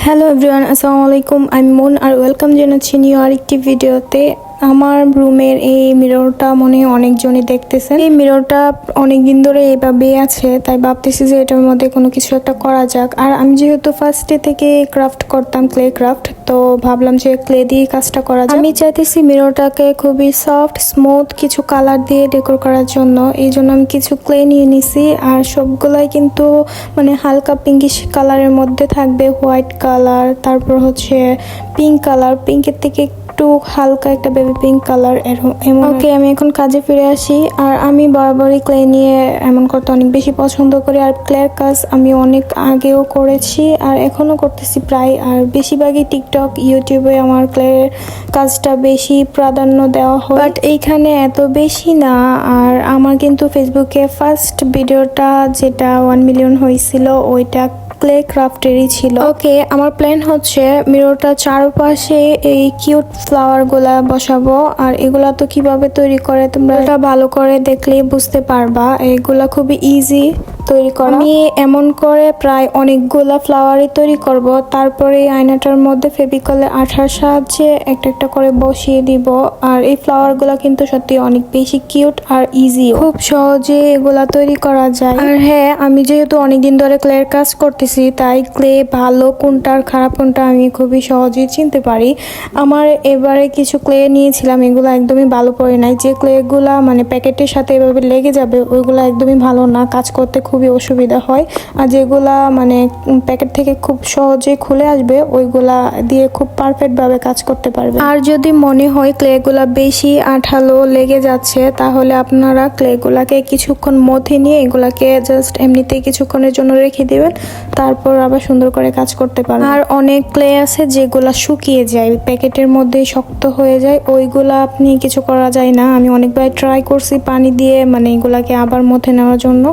Hello everyone আসসালামু আলাইকুম আমি মন আর ওয়েলকাম জানাচ্ছি নিউ আরেকটি ভিডিওতে আমার রুমের এই মিররটা মনে অনেকজনই দেখতেছেন। এই মিররটা অনেক দিন ধরে এইভাবেই আছে, তাই ভাবতেছি যে এটার মধ্যে কোনো কিছু একটা করা যাক। আর আমি যেহেতু ফার্স্টে থেকে ক্রাফট করতাম ক্লে ক্রাফট তো ভাবলাম যে ক্লে দিয়ে কাজটা করা যায় আমি চাইতেছি মিররটাকে খুবই সফট স্মুথ কিছু কালার দিয়ে ডেকোর করার জন্য। এই জন্য আমি কিছু ক্লে নিয়ে নিছি, আর সবগুলাই কিন্তু মানে হালকা পিঙ্কিশ কালারের মধ্যে থাকবে হোয়াইট কালার তারপর হচ্ছে পিঙ্ক কালার পিঙ্কের থেকে একটু হালকা একটা বেবি পিঙ্ক কালার এমন ওকে আমি এখন কাজে ফিরে আসি। আর আমি বরাবরই ক্লে নিয়ে এমন করতে অনেক বেশি পছন্দ করি। আর ক্লের কাজ আমি অনেক আগেও করেছি আর এখনও করতেছি প্রায়। আর বেশিরভাগই টিকটক ইউটিউবে আমার ক্লের কাজটা বেশি প্রাধান্য দেওয়া হয়। বাট এইখানে এত বেশি না। আর আমার কিন্তু ফেসবুকে ফার্স্ট ভিডিওটা যেটা ওয়ান মিলিয়ন হয়েছিল ওইটা ক্লে ক্রাফটেরই ছিল। ওকে আমার প্ল্যান হচ্ছে মিররটা চারপাশে এই কিউট ফ্লাওয়ারগুলা বসাবো। আর এগুলা তো কীভাবে তৈরি করে তোমরা ভালো করে দেখলে বুঝতে পারবা। এগুলা খুবই ইজি তৈরি করা। আমি এমন করে প্রায় অনেকগুলা ফ্লাওয়ারই তৈরি করব। তারপরে এই আয়নাটার মধ্যে ফেবিকলে আঠার সাহায্যে একটা একটা করে বসিয়ে দিব। আর এই ফ্লাওয়ারগুলো কিন্তু সত্যি অনেক বেশি কিউট আর ইজি খুব সহজে এগুলা তৈরি করা যায়। আর হ্যাঁ আমি যেহেতু অনেকদিন ধরে ক্লের কাজ করতেছি, তাই ক্লে ভালো কোনটা আর খারাপ কোনটা আমি খুবই সহজেই চিনতে পারি। আমার এবারে কিছু ক্লে নিয়েছিলাম, এগুলো একদমই ভালো পড়ে নাই। যে ক্লেগুলা মানে প্যাকেটের সাথে এভাবে লেগে যাবে, ওইগুলো একদমই ভালো না। কাজ করতে খুবই অসুবিধা হয়। আর যেগুলা মানে প্যাকেট থেকে খুব সহজে খুলে আসবে, ওইগুলা দিয়ে খুব পারফেক্টভাবে কাজ করতে পারবে। আর যদি মনে হয় ক্লেগুলা বেশি আঠালো লেগে যাচ্ছে, তাহলে আপনারা ক্লেগুলাকে কিছুক্ষণ মধ্যে নিয়ে এগুলাকে জাস্ট এমনিতে কিছুক্ষণের জন্য রেখে দিবেন, তারপর আবার সুন্দর করে কাজ করতে পারবেন। আর অনেক ক্লে আছে যেগুলা শুকিয়ে যায়, প্যাকেটের মধ্যে শক্ত হয়ে যায়, ওইগুলা আপনি কিছু করা যায় না। আমি অনেকবার ট্রাই করছি পানি দিয়ে মানে এগুলাকে আবার মধ্যে নেওয়ার জন্য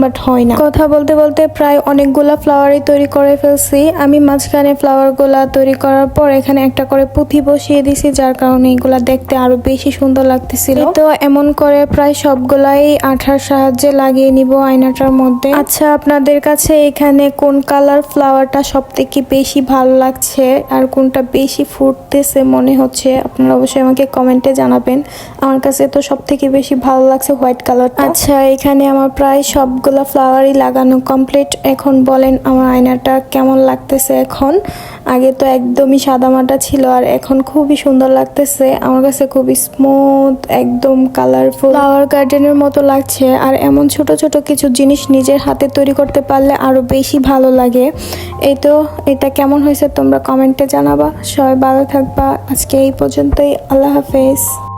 বাট হয় না। কথা বলতে বলতে প্রায় অনেকগুলা ফ্লাওয়ারই তৈরি করে ফেলছি। আমি মাঝখানে ফ্লাওয়ারগুলা তৈরি করার পর এখানে একটা করে পুঁথি বসিয়ে দিছি, যার কারণে এগুলা দেখতে আরও বেশি সুন্দর লাগতেছিল। তো এমন করে প্রায় সবগুলাই আঠার সাহায্যে লাগিয়ে নিব আয়নাটার মধ্যে। আচ্ছা আপনাদের কাছে এখানে কোন কালার ফ্লাওয়ারটা সব থেকে বেশি ভালো লাগছে আর কোনটা বেশি ফুটতেছে মনে হচ্ছে? আপনারা অবশ্যই আমাকে কমেন্টে জানাবেন। আমার কাছে তো সব থেকে বেশি ভালো লাগছে হোয়াইট কালার আচ্ছা এখানে আমার প্রায় সবগুলা ফ্লাওয়ারই লাগানো কমপ্লিট। এখন বলেন, আমার আয়নাটা কেমন লাগতেছে এখন? আগে তো একদমই সাদামাটা ছিল আর এখন খুবই সুন্দর লাগতেছে। আমার কাছে খুবই স্মুথ একদম কালারফুল ফ্লাওয়ার গার্ডেনের মতো লাগছে আর এমন ছোট ছোট কিছু জিনিস নিজের হাতে তৈরি করতে পারলে আরও বেশি ভালো লাগে। এই তো, এটা কেমন হয়েছে তোমরা কমেন্টে জানাবা। সবাই ভালো থাকবা। আজকে এই পর্যন্তই। আল্লাহ হাফেজ।